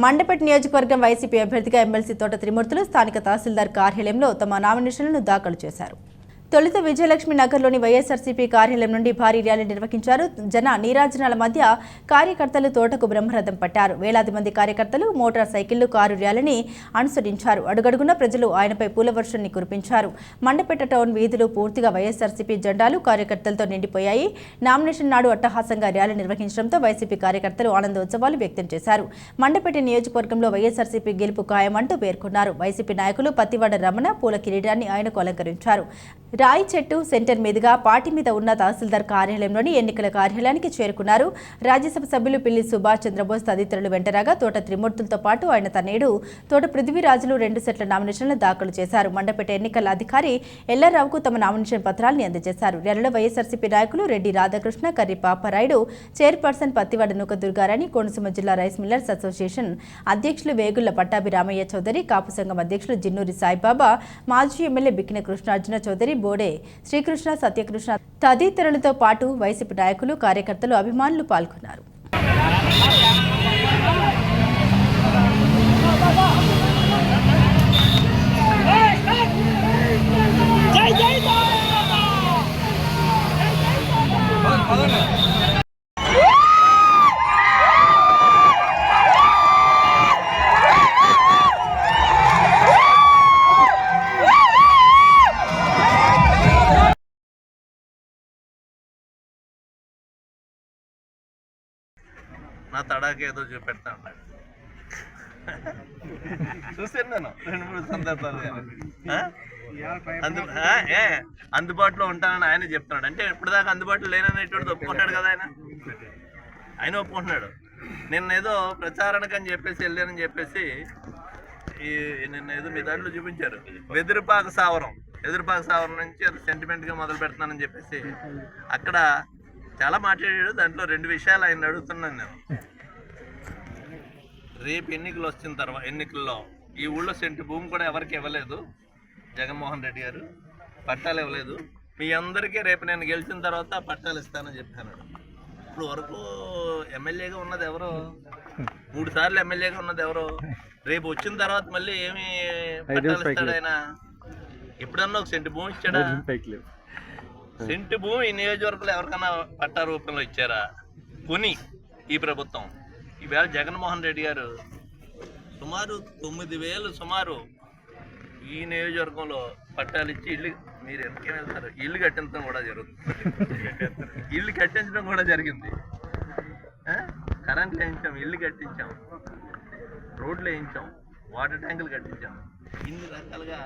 మండపేట నియోజకవర్గం వైసీపీ అభ్యర్థిగా ఎమ్మెల్సీ తోట త్రిమూర్తులు స్థానిక తహసీల్దార్ కార్యాలయంలో తమ నామినేషన్లను దాఖలు చేశారు. తొలుత విజయలక్ష్మి నగర్లోని వైఎస్ఆర్సీపీ కార్యాలయం నుండి భారీ ర్యాలీ నిర్వహించారు. జన నీరాజనాల మధ్య కార్యకర్తలు తోటకు బ్రహ్మరథం పట్టారు. వేలాది మంది కార్యకర్తలు మోటార్ సైకిళ్ళు కారు ర్యాలీని అనుసరించారు. అడుగడుగున ప్రజలు ఆయనపై పూలవర్షాన్ని కురిపించారు. మండపేట టౌన్ వీధులు పూర్తిగా వైఎస్ఆర్సీపీ జెండాలు కార్యకర్తలతో నిండిపోయాయి. నామినేషన్ నాడు అట్టహాసంగా ర్యాలీ నిర్వహించడంతో వైసీపీ కార్యకర్తలు ఆనందోత్సవాలు వ్యక్తం చేశారు. మండపేట నియోజకవర్గంలో వైఎస్ఆర్సీపీ గెలుపు ఖాయమంటూ పేర్కొన్నారు. వైసీపీ నాయకులు పత్తివాడ రమణ పూల కిరీటాన్ని ఆయనకు అలంకరించారు. రాయి చెట్టు సెంటర్ మీదుగా పార్టీ మీద ఉన్న తహసీల్దార్ కార్యాలయంలోని ఎన్నికల కార్యాలయానికి చేరుకున్నారు. రాజ్యసభ సభ్యులు పిల్లి సుభాష్ చంద్రబోస్ తదితరులు వెంటరాగా తోట త్రిమూర్తులతో పాటు ఆయన తనేడు తోట పృథ్వీరాజులు రెండు సెట్ల నామినేషన్లు దాఖలు చేశారు. మండపేట ఎన్నికల అధికారి ఎల్ఆర్రావుకు తమ నామినేషన్ పత్రాలను అందజేశారు. ర్యాలీలో వైఎస్ఆర్సీపీ నాయకులు రెడ్డి రాధాకృష్ణ కర్రి పాపారాయుడు చైర్పర్సన్ పత్తివాడ నూక దుర్గారాణి కోనసీమ జిల్లా రైస్ మిల్లర్స్ అసోసియేషన్ అధ్యక్షులు వేగుళ్ళ పట్టాభి రామయ్య చౌదరి కాపు సంఘం అధ్యక్షులు జిన్నూరి సాయిబాబా మాజీ ఎమ్మెల్యే బిక్కిన కృష్ణార్జున చౌదరి బోడే శ్రీకృష్ణ సత్యకృష్ణ తదితరులతో పాటు వైసీపీ నాయకులు కార్యకర్తలు అభిమానులు పాల్గొన్నారు. నా తడాకి ఏదో చూపెడతా ఉన్నాడు. చూసాను నేను. రెండు మూడు సందర్భాలు? అందు అందుబాటులో ఉంటానని ఆయన చెప్తున్నాడు. అంటే ఇప్పటిదాకా అందుబాటులో లేననేటువంటి ఒప్పుకుంటాడు కదా ఆయన? ఆయన ఒప్పుకుంటున్నాడు. నిన్న ఏదో ప్రచారానికి అని చెప్పేసి వెళ్ళానని చెప్పేసి ఈ నిన్న ఏదో మీ దాంట్లో చూపించారు. వెదురుపాక సావరం. ఎదురుపాక సావరం నుంచి అది సెంటిమెంట్గా మొదలు పెడుతున్నానని చెప్పేసి అక్కడ చాలా మాట్లాడాడు దాంట్లో రెండు విషయాలు ఆయన అడుగుతున్నాను నేను. రేపు ఎన్నికలు వచ్చిన తర్వాత ఎన్నికల్లో ఈ ఊళ్ళో సెంటు భూమి కూడా ఎవరికి ఇవ్వలేదు జగన్మోహన్ రెడ్డి గారు. పట్టాలు ఇవ్వలేదు. మీ అందరికీ రేపు నేను గెలిచిన తర్వాత పట్టాలు ఇస్తానని చెప్పాను. ఇప్పుడు వరకు ఎమ్మెల్యేగా ఉన్నది ఎవరు? మూడు సార్లు ఎమ్మెల్యేగా ఉన్నది ఎవరు? రేపు వచ్చిన తర్వాత మళ్ళీ ఏమి పట్టాలు ఇస్తాడు ఆయన? ఎప్పుడన్నా ఒక సెంటు భూమి ఇచ్చాడా? సెంటు భూమి ఈ నియోజకవర్గంలో ఎవరికైనా పట్టా రూపంలో ఇచ్చారా? కొని ఈ ప్రభుత్వం. ఈవేళ జగన్మోహన్ రెడ్డి గారు సుమారు తొమ్మిది వేలు సుమారు ఈ నియోజకవర్గంలో పట్టాలు ఇచ్చి ఇల్లు మీరు వెనకే వెళ్తారు? ఇల్లు కట్టించడం కూడా జరుగుతుంది. ఇల్లు కట్టించడం కూడా జరిగింది. ఆ? కరెంట్ వేయించాం ఇల్లు కట్టించాం రోడ్లు వేయించాం వాటర్ ట్యాంకులు కట్టించాం. ఇన్ని రకాలుగా